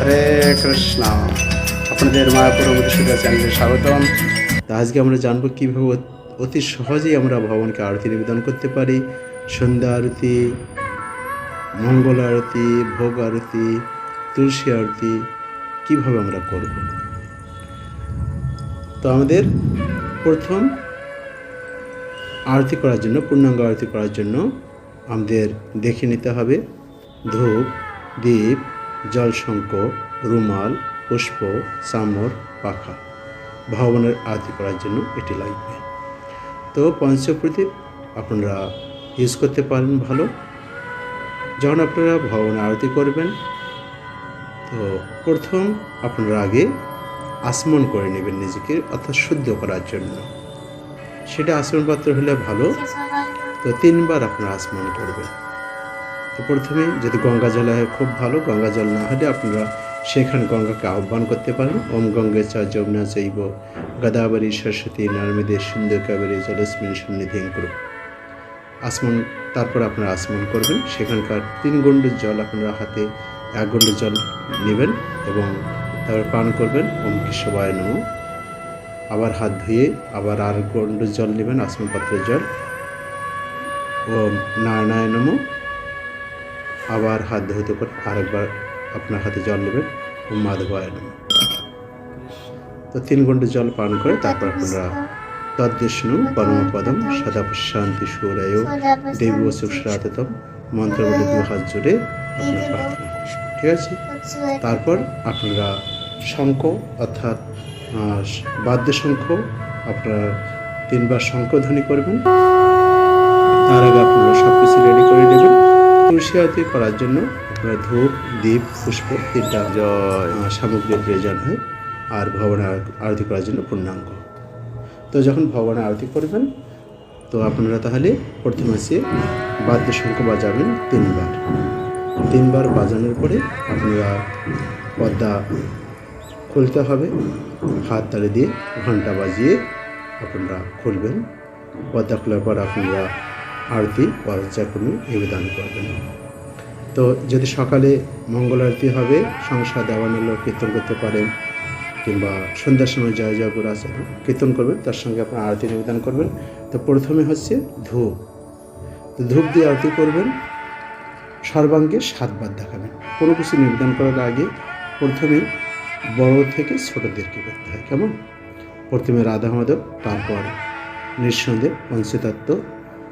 হরে কৃষ্ণ। আপনাদের মায়াপুর মধুসূদা চ্যানেলে স্বাগতম। তো আজকে আমরা জানব কীভাবে অত- সহজেই আমরা ভগবানকে আরতি নিবেদন করতে পারি। সন্ধ্যা আরতি, মঙ্গল আরতি, ভোগ আরতি, তুলসী আরতি, কীভাবে আমরা করব? তো আমাদের প্রথম আরতি করার জন্য, পূর্ণাঙ্গ আরতি করার জন্য আমাদের দেখে নিতে হবে। ধূপ, দীপ জলশঙ্ক রুমাল, পুষ্প, চামর, পাখা। ভগবানের আরতি করার জন্য এটি লাগবে। তো পঞ্চপ্রদীপ, আপনারা ইউজ করতে পারেন ভালো। যখন আপনারা ভগবানের আরতি করবেন, তো প্রথম আপনারা আগে আসমন করে নেবেন নিজেকে, অর্থাৎ শুদ্ধ করার জন্য। সেটা আসমন পাত্র হলে ভালো। তো তিনবার আপনারা আসমন করবেন। তো প্রথমে যদি গঙ্গা জল হয়, খুব ভালো। গঙ্গা জল না হলে আপনারা সেখানে গঙ্গাকে আহ্বান করতে পারেন। ওম গঙ্গে চা যমুনা জৈব। গদাবরী, সরস্বতী, নর্মেদে সুন্দর কাবেরী জলস্মিন সন্নিধি করুন। আসমন, তারপর আপনারা আসমন করবেন। সেখানকার তিন গন্ডের জল আপনারা হাতে, এক গন্ডের জল নেবেন এবং তারপর পান করবেন। ওম কেশবায় নম। আবার হাত ধুয়ে আবার আর গন্ডের জল নেবেন আসমন পাত্রের জল। ওম নারায়ণায় নম। আবার হাত ধুতে করে আরেকবার আপনার হাতে জল নেবেন মাধবায় নম। তো তিন ঘণ্টা জল পান করে তারপর আপনারা তদ্দেশনু পরমপদম সদা শান্তি সুরায় দেবী সুশ্রাততম মন্ত্র বলে দু হাত জুড়ে আপনার প্রার্থনা। ঠিক আছে? তারপর আপনারা শঙ্খ অর্থাৎ বাদ্য শঙ্খ আপনারা তিনবার শঙ্খধ্বনি করবেন। তার আগে আপনারা সব কিছু নেবেন তুলসী আরতি করার জন্য আপনারা ধূপ দীপ পুষ্প তিনটা আহ, সামগ্রীর প্রয়োজন হয় আর ভগবানের আর- আরতি করার জন্য পূর্ণাঙ্গ। তো যখন ভগবানের আরতি করবেন তো আপনারা তাহলে প্রথমে আসে বাদ্য শঙ্খ বাজাবেন তিনবার। তিনবার বাজানোর পরে আপনারা পর্দা খুলতে হবে। হাত তালে দিয়ে ঘণ্টা বাজিয়ে আপনারা খুলবেন। পর্দা খোলার পর আপনারা আরতি পর্যায়ক্রমে নিবেদন করবেন। তো যদি সকালে মঙ্গল আরতি হবে, সংসার দেওয়ানোর কীর্তন করতে পারেন, কিংবা সন্ধ্যার সময় জয় জয় করে আছে কীর্তন করবেন, তার সঙ্গে আপনার আরতি নিবেদন করবেন। তো প্রথমে হচ্ছে ধূপ। তো ধূপ দিয়ে আরতি করবেন, সর্বাঙ্গে সাতবার দেখাবেন। কোনো কিছু নিবেদন করার আগে প্রথমে বড় থেকে ছোটোদেরকে করতে হয়, কেমন? প্রথমে রাধা মাধব তারপর নৃসিংহদেব পঞ্চতত্ত্ব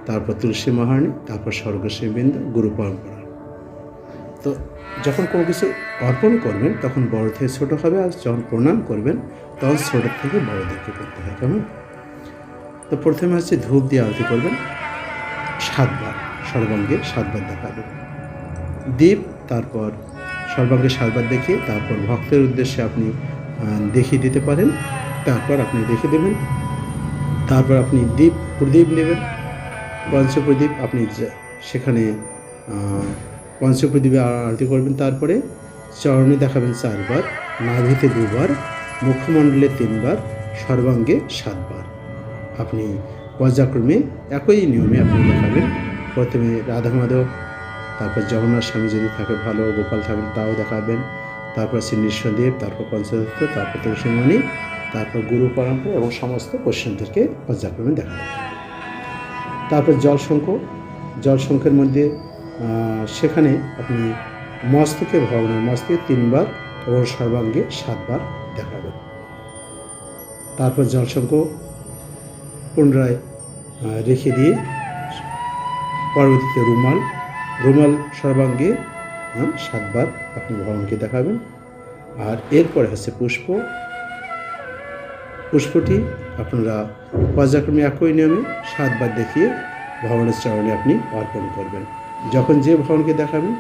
তারপর তুলসী মহারানী তারপর স্বর্গশ্রীবৃন্দ গুরু পরম্পরা। তো যখন কোনো কিছু অর্পণ করবেন, তখন বড় থেকে ছোট হবে আর যখন প্রণাম করবেন, তখন ছোট থেকে বড়দেরকে করতে হয়, কেমন? তো প্রথমে হচ্ছে ধূপ দিয়ে আরতি করবেন, সাতবার, সর্বাঙ্গে সাতবার দেখাবেন। দ্বীপ তারপর সর্বাঙ্গে সাতবার দেখিয়ে, তারপর ভক্তের উদ্দেশ্যে আপনি দেখিয়ে দিতে পারেন, তারপর আপনি দেখে দেবেন, তারপর আপনি দ্বীপ প্রদীপ নেবেন পঞ্চপ্রদীপ আপনি সেখানে পঞ্চপ্রদীপে আরতি করবেন। তারপরে চরণে দেখাবেন চারবার, নাভিতে দুবার, মুখমণ্ডলে তিনবার, সর্বাঙ্গে সাতবার। আপনি পর্যায়ক্রমে একই নিয়মে আপনি দেখাবেন। প্রথমে রাধা মাধব, তারপর জগন্নাথ স্বামী যদি থাকে, ভালো গোপাল থাকেন, তাও দেখাবেন। তারপর শ্রী নৃসদেব তারপর পঞ্চদত্ত, তারপর তুলসীমণি, তারপর গুরু পরম্পরা এবং সমস্ত পশ্চিমদেরকে পর্যায়ক্রমে দেখাবেন। তারপর জলশঙ্খ জলশঙ্খের মধ্যে সেখানে আপনি মস্তকে ভগবানের মস্তকে তিনবার এবং সর্বাঙ্গে সাতবার দেখাবেন। তারপর জলশঙ্খ পুনরায় রেখে দিয়ে পরবর্তীতে রুমাল রুমাল সর্বাঙ্গে সাতবার আপনি ভগবানকে দেখাবেন। আর এরপরে হচ্ছে পুষ্প পুষ্পটি আপনারা পর্যায়ক্রমে একই নিয়মে সাতবার দেখিয়ে ভগবানের চরণে আপনি অর্পণ করবেন। যখন যে ভগবানকে দেখাবেন,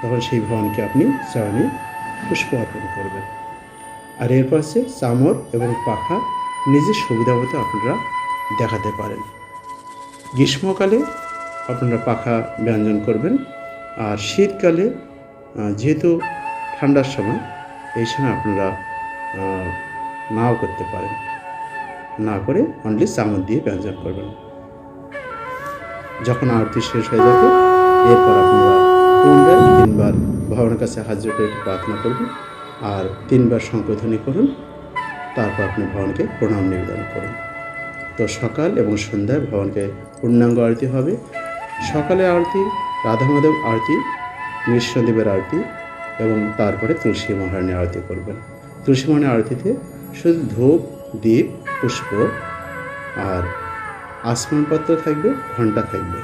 তখন সেই ভগবানকে আপনি চরণে পুষ্প অর্পণ করবেন। আর এরপর হচ্ছে চামর এবং পাখা, নিজের সুবিধা মতো আপনারা দেখাতে পারেন। গ্রীষ্মকালে আপনারা পাখা ব্যঞ্জন করবেন, আর শীতকালে যেহেতু ঠান্ডার সময়, এই সময় আপনারা নাও করতে পারেন। না করে অনলি চামচ দিয়ে ব্যঞ্জন করবেন। যখন আরতি শেষ হয়ে যাবে, এরপর আপনারা তিনবার ভগবানের কাছে হাজির করে প্রার্থনা করবেন আর তিনবার সংশোধনী করুন। তারপর আপনি ভগবানকে প্রণাম নিবেদন করুন। তো সকাল এবং সন্ধ্যায় ভগবানকে পূর্ণাঙ্গ আরতি হবে। সকালে আরতি, রাধা মাধব আরতি, নৃসিংহদেবের আরতি এবং তারপরে তুলসী মহারানী আরতি করবেন। তুলসী মহারানী আরতিতে শুধু ধূপ, দ্বীপ, পুষ্প আর আসমানপত্র থাকবে ঘণ্টা থাকবে।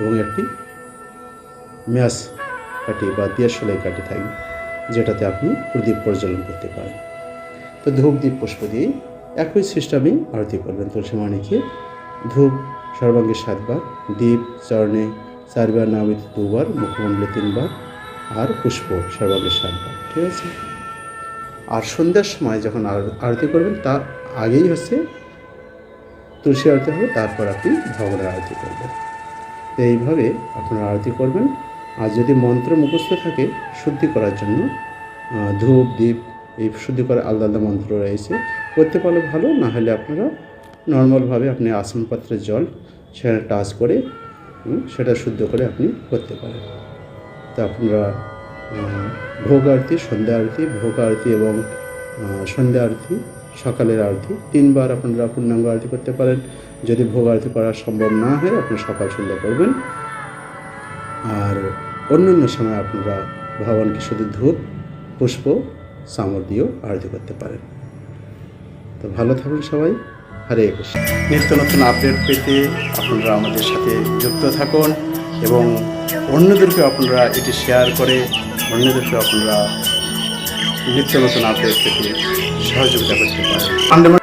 এবং একটি ম্যাস কাঠি বা দিয়া সেলাই কাঠি থাকবে, যেটাতে আপনি প্রদীপ প্রজ্বলন করতে পারেন। তো ধূপ, দ্বীপ, পুষ্প দিয়ে একই সিস্টেমেই আরতি করবেন। তুলসী মানিকে ধূপ সর্বাঙ্গে সাতবার, দ্বীপ, চরণে চারবার নামিত দুবার, মুখমণ্ডলে তিনবার, আর পুষ্প সর্বাঙ্গে সাতবার। ঠিক আছে? আর সন্ধ্যার সময় যখন আর- আরতি করবেন, তার আগেই হচ্ছে তুলসী আরতি হবে, তারপর আপনি ভগবানের আরতি করবেন। তো এইভাবে আপনারা আরতি করবেন। আর যদি মন্ত্র মুখস্থ থাকে শুদ্ধি করার জন্য ধূপ দ্বীপ এই শুদ্ধি করার আলাদা আলাদা মন্ত্র রয়েছে। করতে পারলে ভালো, না হলে আপনারা নর্মালভাবে আপনি আসন পাত্রের জল সেখানে টাচ করে সেটা শুদ্ধ করে আপনি করতে পারেন। তা আপনারা ভোগ আরতি সন্ধ্যা আরতি ভোগ আরতি এবং সন্ধ্যা আরতি সকালের আরতি। তিনবার আপনারা পূর্ণাঙ্গ আরতি করতে পারেন। যদি ভোগ আরতি করা সম্ভব না হয়, আপনি সকাল সন্ধ্যা করবেন। আর অন্য অন্য সময় আপনারা ভগবানকে শুধু ধূপ, পুষ্প চামর দিয়েও আরতি করতে পারেন। তো ভালো থাকুন সবাই। হরে কৃষ্ণ। নিত্য নতুন আপডেট পেতে আপনারা আমাদের সাথে যুক্ত থাকুন। এবং অন্যদেরকে আপনারা এটি শেয়ার করে, অন্যদেরকে আপনারা নিত্য নতুন আপডেট থেকে সহযোগিতা করতে পারেন।